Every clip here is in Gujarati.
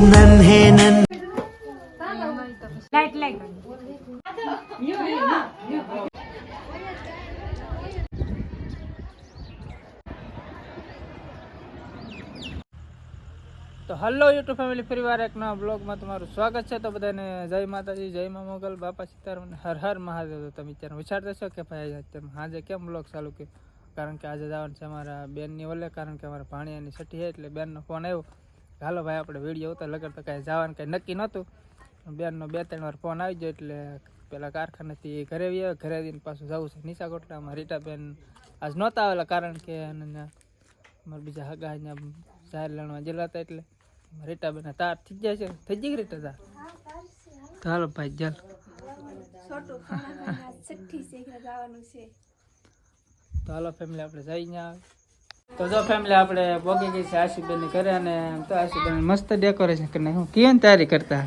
નન્હે તો હલો યુટ્યુબ ફેમિલી ફરીવાર એક નવા બ્લોગમાં તમારું સ્વાગત છે. તો બધાને જય માતાજી જય મા મોગલ બાપા સીતારામ હર હર મહાદેવ. તમે અત્યારે વિચારતા છો કે ભાઈ અત્યારે આજે કેમ બ્લોગ ચાલુ કર્યું? કારણ કે આજે જવાનું છે અમારા બેનની ઓલે કારણ કે અમારા ભાણિયાની છઠ્ઠી છે એટલે બેનનો ફોન આવ્યો. હાલો ભાઈ આપણે વીડિયો ઉતાર લગર તો કાંઈ જવાનું કાંઈ નક્કી નહોતું. બેનનો બે ત્રણ વાર ફોન આવી ગયો એટલે પેલા કારખાનેથી ઘરે આવ્યા. ઘરે આવીને પાછું જવું છે નીચા કોટલામાં રીટાબેન આજ નહોતા આવેલા કારણ કે મારા બીજા હગા અહીંયા જાહેર લણવા ગયેલા હતા એટલે રીટાબેન તાર થઈ જાય છે. થઈ કે રીટા તાર? ચાલો ભાઈ ચાલ. ચાલો ફેમિલી આપણે જઈ ત્યાં તો જો ફેમિલી આપણે બોગી ગઈ છે આશીબેન ઘરે અને તો આશીબેન મસ્ત ડેકોરેશન કરી નાખ્યું કેમ તૈયારી કરતા?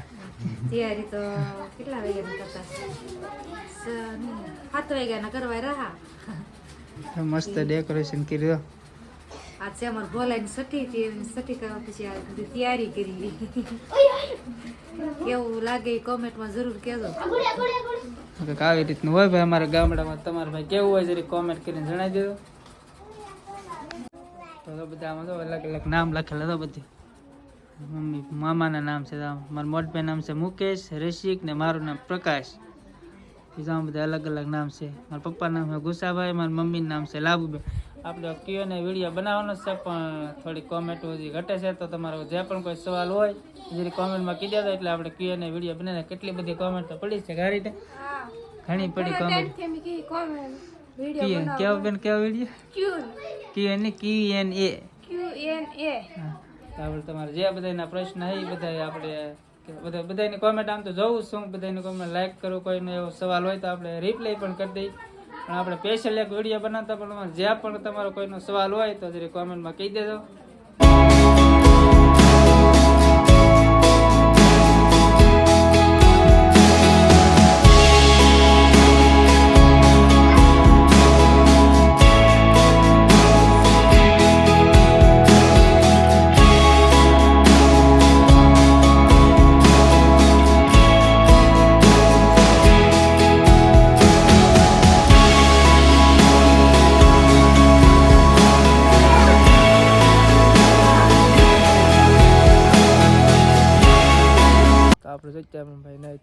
તૈયારી તો કેટલા વાગ્યાના કરતા? સાત વાગ્યાના કરવા રહ્યા. મસ્ત ડેકોરેશન કર્યું આજ છે અમારે સટી સઠી હતી સઠી કરવા પછી આ બધી તૈયારી કરી. કેવું લાગે કોમેન્ટમાં જરૂર કહેજો. આવી રીતનું હોય ભાઈ અમારા ગામડામાં? તમારે ભાઈ કેવું હોય જરી કોમેન્ટ કરીને જણાવી દેજો તો બધામાં તો અલગ અલગ નામ લખેલા તો બધી. મમ્મી મામાના નામ છે મારા મોટભાઈ નામ છે મુકેશ રસિક ને મારું નામ પ્રકાશ. બીજા આમાં બધા અલગ અલગ નામ છે. મારા પપ્પાનું નામ છે ગુસાભાઈ મારા મમ્મીનું નામ છે લાભુભાઈ આપણે કયો ને વીડિયો બનાવવાનો છે પણ થોડી કોમેન્ટ હજી ઘટે છે તો તમારો જે પણ કોઈ સવાલ હોય જરી કોમેન્ટમાં કીધા દેજો એટલે આપણે કયો ને વીડિયો બનાવીને કેટલી બધી કોમેન્ટ તો પડી છે. ગાડી ઘણી પડી કોમેન્ટ કિયન કેવો બેન કેવો વીડિયો કિયન ને કિયન એ હા. તો આપણે તમારે જે બધાના પ્રશ્ન હે એ બધા આપણે બધા બધાની કોમેન્ટ આમ તો જોઉં છું બધાની કોમેન્ટ લાઈક કરો કોઈનો એવો સવાલ હોય તો આપણે રિપ્લાય પણ કરી દઈ. પણ આપણે સ્પેશિયલ એક વીડિયો બનાવતા પણ જ્યાં પણ તમારો કોઈનો સવાલ હોય તો જરી કોમેન્ટમાં કહી દેજો.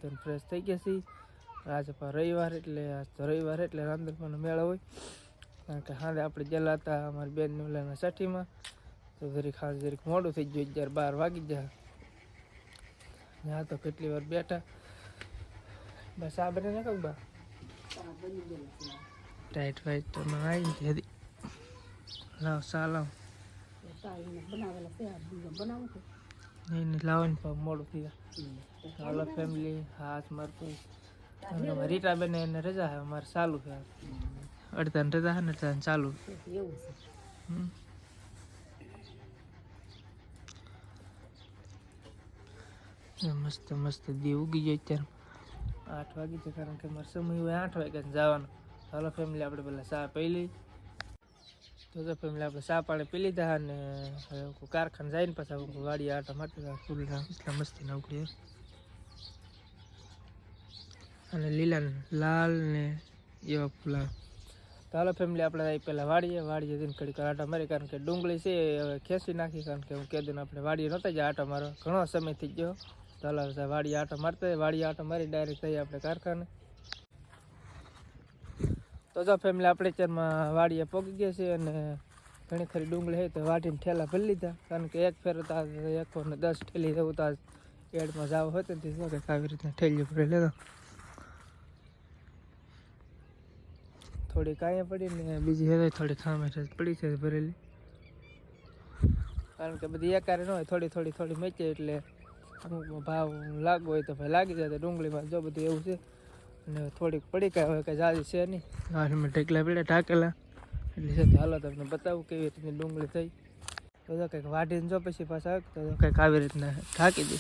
તો ફ્રેશ થઈ ગયા છીએ આજે પણ રવિવાર એટલે આજ તો રવિવાર એટલે રાંધણનો મેળો હોય. કારણ કે હાલે આપણે ગયેલા હતા અમારી બેન ઓલાના સાઠીમાં. તો જરીક સાંજે જરીક મોડું થઈ ગયું જ્યારે બાર વાગી ગયા. ત્યાં તો કેટલી વાર બેઠા. બસ આ બને ને કહું બા ટાઈટ વાઈટ તો આવી હતી લાવ સા લાવ નહીં નહીં લાવવાની પણ મોડું થઈ જાય. હાલો ફેમિલી હાથ મારતું રીટાબેન એને રજા છે અમારે ચાલુ છે. અડધા ને રજા છે ને અડધા ચાલુ. મસ્ત મસ્ત દી ઉગી જાય અત્યારે. આઠ વાગી છે કારણ કે મારે સમય હોય આઠ વાગ્યા જવાનું. હાલો ફેમિલી આપણે પહેલાં ચા પી લઈ. તો તો ફેમિલી આપણે ચા પાણી પી લીધા અને હવે કારખાન જઈને પાછા હું વાડી આટા માટે ફૂલ એટલા મસ્તી ના ઉકળી અને લીલા લાલ ને એવા ફૂલા. તો હાલો ફેમિલી આપણે પહેલાં વાડીએ વાડીએ જઈને કડી આટા મારી કારણ કે ડુંગળી છે હવે ખેંચી નાખી કારણ કે હું ને આપણે વાડીએ નહોતા જાય આટા મારો ઘણો સમય થઈ ગયો. તો હાલો વાડીએ આટા મારતા વાડીએ આટા મારી ડાયરેક્ટ જઈએ આપણે કારખાને તો જો ફેમિલી આપણે અત્યારમાં વાડીએ પોગી ગયા છે અને ઘણી ખરી ડુંગળી હોય તો વાટીને ઠેલા ભરી લીધા. કારણ કે એક ફેર હતા એકસો ને દસ ઠેલી જવું તો એડમાં જાવ હતો ને શું કંઈક આવી રીતના ઠેલી ભરી લેતો થોડી કાંઈ પડી ને બીજી હવે થોડી ખામે પડી છે ભરેલી. કારણ કે બધી એકારે ન હોય, થોડી થોડી થોડી મેચે એટલે અમુક ભાવ લાગવો હોય તો ભાઈ લાગી જાય. ડુંગળીમાં જો બધું એવું છે અને થોડીક પડી કાંઈ હોય કાંઈ જાજી છે નહીં. હાથમાં ટેકલા પડ્યા ઢાકેલા. એટલે છે હાલો તમને બતાવું કેવી રીતની ડુંગળી થઈ. તો કંઈક વાઢીને જો પછી પાછા તો કંઈક આવી રીતના ઢાંકી દે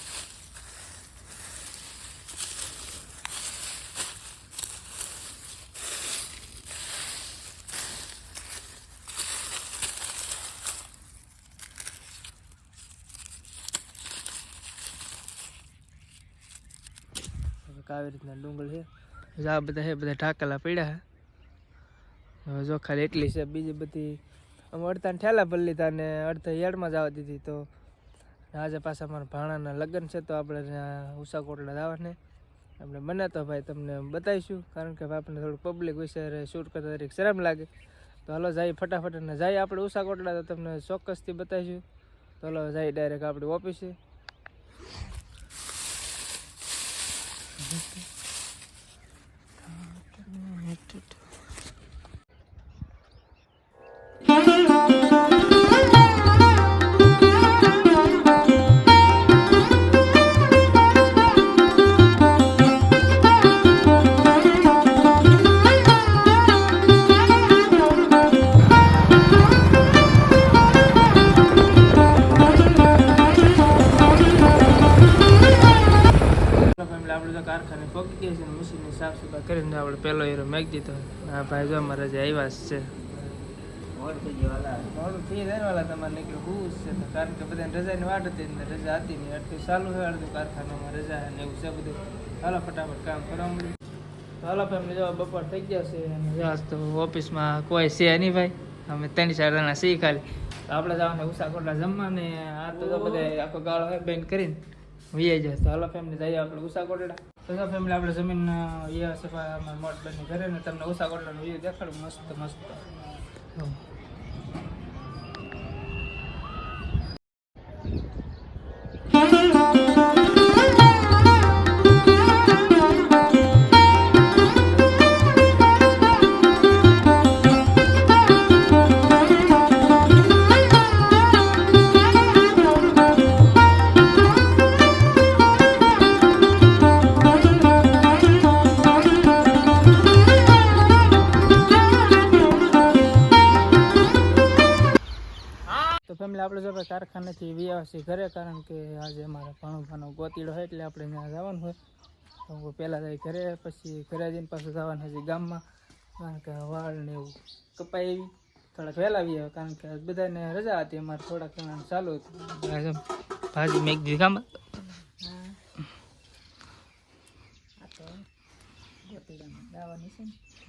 આવી રીતના ડુંગળ છે. આ બધા હે, બધા ઢાકેલા પડ્યા હવે જો ખાલી એટલી છે, બીજી બધી અમે અડધા ઠેલા ભરી લીધા ને અડધા યાર્ડમાં જવા દીધી તો આજે પાછા અમારા ભાણાના લગ્ન છે તો આપણે ઉષા કોટલા જવાને. આપણે બને તો ભાઈ તમને બતાવીશું, કારણ કે આપણને થોડું પબ્લિક વિશે શૂટ કરતા તરીકે શરમ લાગે. તો હાલો જાય ફટાફટ અને જાય આપણે ઉષા કોટલા તો તમને ચોક્કસથી બતાવીશું. તો હાલો જાય ડાયરેક્ટ આપણી ઓફિસે હીરો મેક દીધો હા ભાઈ જો અમારા જે આવ્યા છે. મોડું થઈ જાય વાલા તમારે નીકળ્યું જ છે. તો કારણ કે બધાને રજાની વાટ હતી ને રજા હતી ને અડધું ચાલુ છે અડધું કારખાનામાં રજા ને એવું છે બધું. હાલો ફટાફટ કામ કરવા મળ્યું તો હાલો ફેમિલી જો બપોર થઈ ગયા છે અને આજ તો ઓફિસમાં કોઈ છે નહીં ભાઈ. અમે ત્રણ ચાર જણા સી ખાલી. તો આપણે જવાને ઉષા કોટલા જમવા ને આ તો બધા આખો ગાળો હોય બેન કરીને. વીઆઈ જાય તો હાલો ફેમિલી જઈએ આપણે ઉષા કોટડા તો ફેમિલી આપણે જમીન એ સફા મઠ બની ઘરે ને તમને ઓછા કોટલાનો વ્યૂ દેખાડું, મસ્ત મસ્ત. ફેમિલી આપણે જો કારખાનેથી વ્યવસ્થિત ઘરે કારણ કે આજે અમારે ભાણો ભાનો ગોતીડો હોય એટલે આપણે ત્યાં જવાનું હોય. તો પહેલાં જાય ઘરે પછી ઘરે જઈને પાછું જવાનું હજી ગામમાં. કારણ કે વાળ ને એવું કપાઈ એવી થોડાક વહેલા આવી આવે કારણ કે બધાને રજા હતી અમારે થોડાક જણાને ચાલુ હતું. ભાજી મેં દીધી ગામમાં.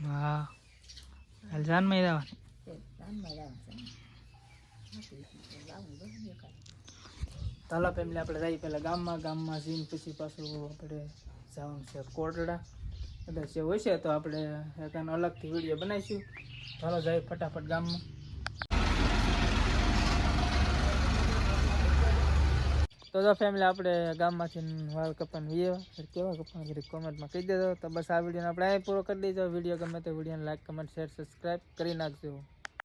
હા. હાલ જાનમાં જવાનું. તાલા ફેમિલી આપણે જઈએ પહેલાં ગામમાં ગામમાં જઈને પછી પાછું આપણે જવાનું છે કોટડા. કદાચ જે હોય છે તો આપણે એક અલગથી વીડિયો બનાવીશું. ચાલો જાય ફટાફટ ગામમાં. તો જો ફેમિલી આપણે ગામમાંથી વાળ કપાન વીએ. કેવા કપાન કરી કોમેન્ટમાં કહી દેજો. તો બસ આ વિડીયોને આપણે અહીં પૂરો કરી દેજો વીડિયો ગમે તો વિડીયોને લાઈક કમેન્ટ શેર સબસ્ક્રાઈબ કરી નાખજો.